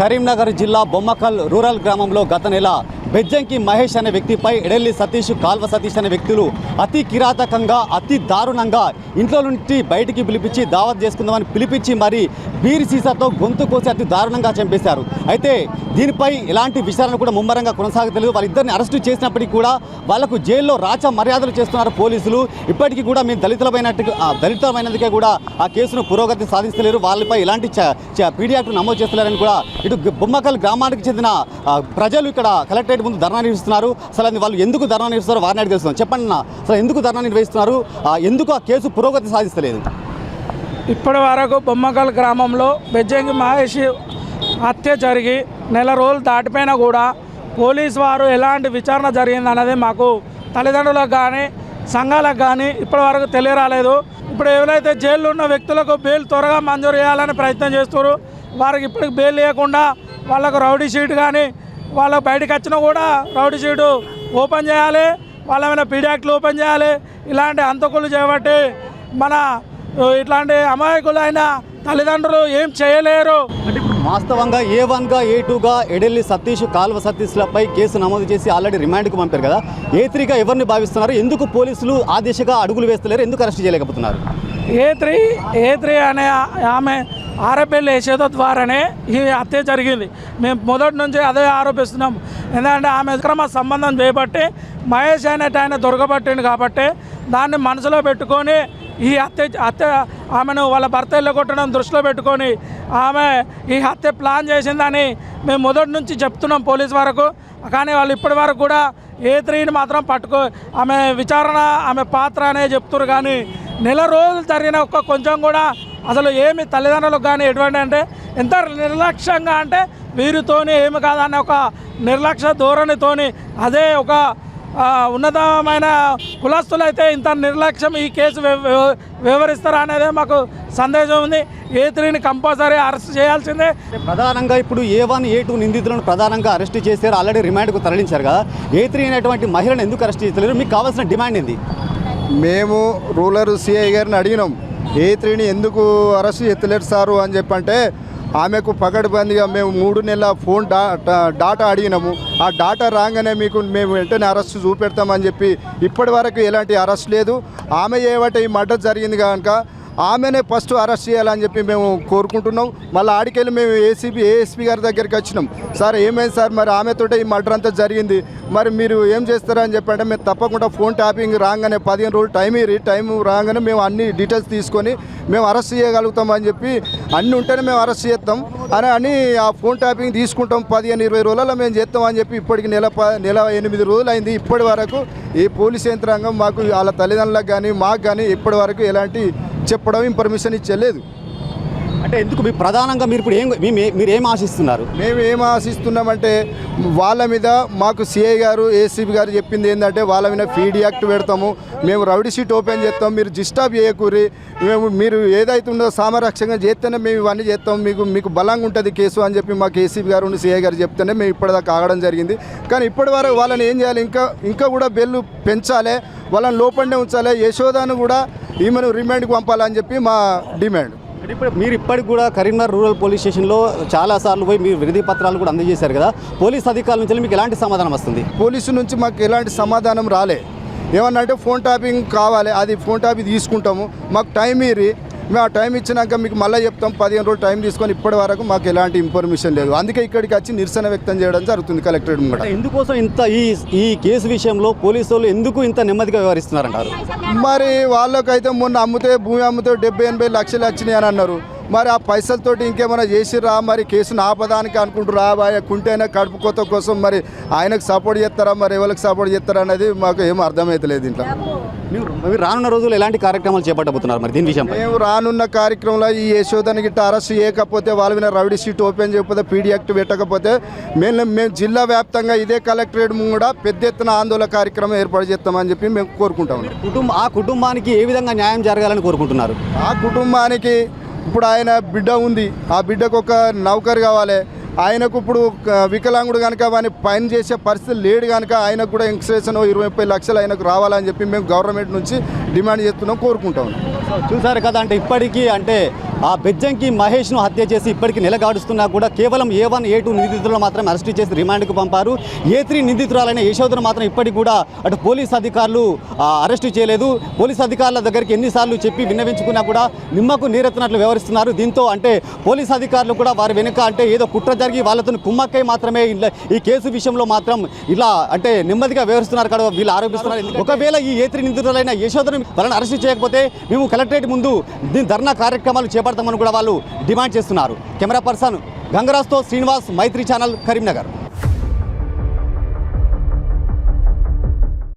కరీంనగర్ జిల్లా బొమ్మకల్ రూరల్ గ్రామంలో గత నెల బెజ్జంకి మహేష్ అనే వ్యక్తిపై ఎడెల్లి సతీష్ కాల్వ సతీష్ అనే వ్యక్తులు అతి కిరాతకంగా అతి దారుణంగా ఇంట్లో నుండి బయటికి పిలిపించి దావత్ చేసుకుందామని పిలిపించి మరి బీర్ సీసాతో గొంతు కోసి అతి దారుణంగా చంపేశారు. అయితే దీనిపై ఎలాంటి విచారణ కూడా ముమ్మరంగా కొనసాగలేదు వాళ్ళిద్దరిని అరెస్టు చేసినప్పటికీ కూడా వాళ్ళకు జైల్లో రాచ మర్యాదలు చేస్తున్నారు పోలీసులు. ఇప్పటికీ కూడా మేము దళితులమైనట్టు దళితమైనదికే కూడా ఆ కేసును పురోగతి సాధిస్తలేరు. వాళ్ళపై ఎలాంటి పీడియాక్ట్ నమోదు చేస్తలేరని కూడా ఇటు బొమ్మకల్ గ్రామానికి చెందిన ప్రజలు ఇక్కడ కలెక్టరేట్ ముందు ధర్నా నిర్వహిస్తున్నారు. అసలు వాళ్ళు ఎందుకు ధర్నా నిర్వహిస్తారో వారిని అడిగి చెప్పండి అన్న. అసలు ఎందుకు ధర్నా నిర్వహిస్తున్నారు? ఎందుకు ఆ కేసు పురోగతి సాధిస్తలేదు? ఇప్పటి వరకు బొమ్మకల్ గ్రామంలో బెజ్జంగి మహేష్ హత్య జరిగి నెల రోజులు దాటిపోయినా కూడా పోలీస్ వారు ఎలాంటి విచారణ జరిగింది అన్నది మాకు తల్లిదండ్రులకు కానీ సంఘాలకు కానీ ఇప్పటి వరకు తెలియరాలేదు. ఇప్పుడు ఎవరైతే జైల్లో ఉన్న వ్యక్తులకు బెయిల్ త్వరగా మంజూరు చేయాలని ప్రయత్నం చేస్తున్నారు వారికి ఇప్పటికి బెయిల్ లేకుండా వాళ్ళకు రౌడీ షీట్ కానీ వాళ్ళకు బయటకు వచ్చినా కూడా రౌడీ షీటు ఓపెన్ చేయాలి వాళ్ళ ఏమైనా పీడియాక్ట్లు ఓపెన్ చేయాలి ఇలాంటి అంతకులు చేయబట్టి మన ఇట్లాంటి అమాయకులైన తల్లిదండ్రులు ఏం చేయలేరు. వాస్తవంగా ఏ వన్గా ఏ టూగా ఎడెల్లి సతీష్ కాల్వ సతీష్లపై కేసు నమోదు చేసి ఆల్రెడీ రిమాండ్కు పంపారు కదా. ఏ త్రీగా ఎవరిని భావిస్తున్నారు? ఎందుకు పోలీసులు ఆ దిశగా అడుగులు వేస్తలేరు? ఎందుకు అరెస్ట్ చేయలేకపోతున్నారు? ఏ త్రీ ఏ త్రీ అనే ఆమె ఆరోపణలు వేసేదో ద్వారానే ఈ హత్య జరిగింది. మేము మొదటి నుంచి అదే ఆరోపిస్తున్నాం. ఎందుకంటే ఆమె అక్రమ సంబంధం చేయబట్టి మహేష్ అనేట ఆయన దొరకబట్టిండు కాబట్టి దాన్ని మనసులో పెట్టుకొని ఈ హత్య హత్య ఆమెను వాళ్ళ భర్త కొట్టడం దృష్టిలో పెట్టుకొని ఆమె ఈ హత్య ప్లాన్ చేసిందని మేము మొదటి నుంచి చెప్తున్నాం పోలీస్ వరకు. కానీ వాళ్ళు ఇప్పటి వరకు కూడా ఏ త్రీని మాత్రం పట్టుకో ఆమె విచారణ ఆమె పాత్ర అనే చెప్తున్నారు కానీ నెల రోజులు జరిగిన ఒక్క కొంచెం కూడా అసలు ఏమి తల్లిదండ్రులకు కానీ ఎటువంటి అంటే ఎంత నిర్లక్ష్యంగా అంటే వీరితోని ఏమి కాదనే ఒక నిర్లక్ష్య ధోరణితోని అదే ఒక ఉన్నతమైన కులస్తులైతే ఇంత నిర్లక్ష్యం ఈ కేసు వివరిస్తారా అనేదే మాకు సందేశం ఉంది. ఏ త్రీని కంపల్సరీ అరెస్ట్ చేయాల్సిందే. ప్రధానంగా ఇప్పుడు ఏ వన్ ఏ టూ నిందితులను ప్రధానంగా అరెస్ట్ చేశారు ఆల్రెడీ రిమాండ్కు తరలించారు కదా. ఏ త్రీ అనేటువంటి మహిళను ఎందుకు అరెస్ట్ చేస్తలేరు మీకు కావాల్సిన డిమాండ్ ఏంది? మేము రూరల్ సిఐ గారిని అడిగినాం. ఏ త్రీని ఎందుకు అరెస్ట్ ఎత్తలేరు సారు అని చెప్పంటే ఆమెకు పగడబందిగా మేము మూడు నెలల ఫోన్ డా డా- డాటా అడిగినాము. ఆ డాటా రాగానే మీకు మేము వెంటనే అరెస్ట్ చూపెడతామని చెప్పి ఇప్పటి వరకు ఎలాంటి అరెస్ట్ లేదు. ఆమె ఏవట ఈ మర్డర్ జరిగింది కనుక ఆమెనే ఫస్ట్ అరెస్ట్ చేయాలని చెప్పి మేము కోరుకుంటున్నాం. మళ్ళీ ఆడికెళ్ళి మేము ఏసీబీ ఏఎస్పీ గారి దగ్గరికి వచ్చినాం. సార్ ఏమైంది సార్? మరి ఆమెతోటే ఈ మర్డర్ అంతా జరిగింది. మరి మీరు ఏం చేస్తారని చెప్పంటే మేము తప్పకుండా ఫోన్ ట్యాపింగ్ రాగానే పదిహేను రోజులు టైం ఇరి టైం రాగానే మేము అన్ని డీటెయిల్స్ తీసుకొని మేము అరెస్ట్ చేయగలుగుతాం అని చెప్పి అన్ని ఉంటేనే మేము అరెస్ట్ చేస్తాం. అని అని ఆ ఫోన్ ట్యాపింగ్ తీసుకుంటాం పదిహేను ఇరవై రోజులలో మేము చేస్తాం అని చెప్పి ఇప్పటికి నెల ప నెల ఎనిమిది రోజులు అయింది ఇప్పటి వరకు ఈ పోలీస్ యంత్రాంగం మాకు వాళ్ళ తల్లిదండ్రులకు కానీ మాకు కానీ ఇప్పటి వరకు ఎలాంటి చెప్పడం పర్మిషన్ ఇచ్చలేదు అంటే ఎందుకు? మీ ప్రధానంగా మీరు ఇప్పుడు ఏం మీరు ఏం ఆశిస్తున్నారు? మేము ఏం ఆశిస్తున్నామంటే వాళ్ళ మీద మాకు సిఐ గారు ఏసీబీ గారు చెప్పింది ఏంటంటే వాళ్ళ మీద ఫీడ్ యాక్ట్ పెడతాము. మేము రౌడీ షీట్ ఓపెన్ చేస్తాం. మీరు డిస్టర్బ్ చేయకూరి. మేము మీరు ఏదైతే ఉందో సామరక్షంగా చేస్తేనే మేము ఇవన్నీ చేస్తాం. మీకు మీకు బలంగా ఉంటుంది కేసు అని చెప్పి మాకు ఏసీబీ గారు సిఐ గారు చెప్తేనే మేము ఇప్పటిదాకా ఆగడం జరిగింది. కానీ ఇప్పటి వరకు వాళ్ళని ఏం చేయాలి? ఇంకా ఇంకా కూడా బెల్లు పెంచాలి. వాళ్ళని లోపలనే ఉంచాలి. యశోదాను కూడా ఈమెను రిమాండ్కి పంపాలని చెప్పి మా డిమాండ్. ఇప్పుడు మీరు ఇప్పటికి కూడా కరీంనగర్ రూరల్ పోలీస్ స్టేషన్లో చాలా సార్లు పోయి మీరు వినతి పత్రాలు కూడా అందజేశారు కదా. పోలీస్ అధికారుల నుంచి మీకు ఎలాంటి సమాధానం వస్తుంది? పోలీసు నుంచి మాకు ఎలాంటి సమాధానం రాలే. ఏమన్నా అంటే ఫోన్ ట్యాపింగ్ కావాలి అది ఫోన్ ట్యాపింగ్ తీసుకుంటాము. మాకు టైం ఇరి మేము ఆ టైం ఇచ్చినాక మీకు మళ్ళీ చెప్తాం పదిహేను రోజులు టైం తీసుకొని ఇప్పటి వరకు మాకు ఎలాంటి ఇన్ఫర్మేషన్ లేదు. అందుకే ఇక్కడికి వచ్చి నిరసన వ్యక్తం చేయడం జరుగుతుంది కలెక్టరేట్ ముంగట అంటే ఎందుకోసం ఇంత ఈ ఈ కేసు విషయంలో పోలీసు వాళ్ళు ఎందుకు ఇంత నెమ్మదిగా వ్యవహరిస్తున్నారంటారు? మరి వాళ్ళకైతే మొన్న అమ్మితే భూమి అమ్మితే డెబ్బై ఎనభై లక్షలు వచ్చినాయి అని అన్నారు. మరి ఆ పైసలతోటి ఇంకేమైనా చేసిర్రా? మరి కేసును ఆపదానికి అనుకుంటారా బాయ్ కుంటైనా కడుపు కొత్త కోసం మరి ఆయనకు సపోర్ట్ చేస్తారా? మరి ఎవరికి సపోర్ట్ చేస్తారా అనేది మాకు ఏం అర్థమవుతలేదు ఇంట్లో. మీరు రానున్న రోజుల్లో ఎలాంటి కార్యక్రమాలు చేపట్టబోతున్నారు మరి దీని విషయంపై? మేము రానున్న కార్యక్రమంలో ఈ యశోదని గిట్ట అరెస్ట్ చేయకపోతే వాళ్ళ మీద రౌడీ షీట్ ఓపెన్ చేయకపోతే పీడీ యాక్ట్ పెట్టకపోతే మేము మేము జిల్లా వ్యాప్తంగా ఇదే కలెక్టరేట్ కూడా పెద్ద ఎత్తున ఆందోళన కార్యక్రమం ఏర్పాటు చేస్తామని చెప్పి మేము కోరుకుంటాం కుటుంబ ఆ కుటుంబానికి ఏ విధంగా న్యాయం జరగాలని కోరుకుంటున్నారు? ఆ కుటుంబానికి ఇప్పుడు ఆయన బిడ్డ ఉంది. ఆ బిడ్డకు ఒక నౌకరు కావాలి. ఆయనకు ఇప్పుడు ఒక వికలాంగుడు కనుక వాని పని చేసే పరిస్థితి లేడు కనుక ఆయనకు కూడా ఇన్సూరెన్స్ ఇరవై ముప్పై లక్షలు ఆయనకు రావాలని చెప్పి మేము గవర్నమెంట్ నుంచి డిమాండ్ చేస్తున్నాం కోరుకుంటాం చూసారు కదా అంటే ఇప్పటికీ అంటే ఆ బెజ్జంకి మహేష్ను హత్య చేసి ఇప్పటికి నెలగాడుస్తున్నా కూడా కేవలం ఏ వన్ ఏ టూ నిందితులను మాత్రం అరెస్ట్ చేసి రిమాండ్కు పంపారు. ఏ త్రీ నిందితురాలైన యశోదను మాత్రం ఇప్పటికి కూడా అటు పోలీస్ అధికారులు అరెస్టు చేయలేదు. పోలీస్ అధికారుల దగ్గరికి ఎన్నిసార్లు చెప్పి విన్నవించుకున్నా కూడా నిమ్మకు నీరెత్తినట్లు వ్యవహరిస్తున్నారు. దీంతో అంటే పోలీస్ అధికారులు కూడా వారి వెనుక అంటే ఏదో కుట్ర జరిగి వాళ్ళతో కుమ్మక్కై మాత్రమే ఈ కేసు విషయంలో మాత్రం ఇలా అంటే నెమ్మదిగా వ్యవహరిస్తున్నారు కదా వీళ్ళు ఆరోపిస్తున్నారు. ఒకవేళ ఈ ఏ త్రీ నిందితులైన యశోదను వాళ్ళని అరెస్ట్ చేయకపోతే మేము కలెక్టరేట్ ముందు దీని ధర్నా కార్యక్రమాలు చేపడతామని కూడా వాళ్ళు డిమాండ్ చేస్తున్నారు. కెమెరా పర్సన్ గంగరాజ్తో శ్రీనివాస్ మైత్రి ఛానల్ కరీంనగర్.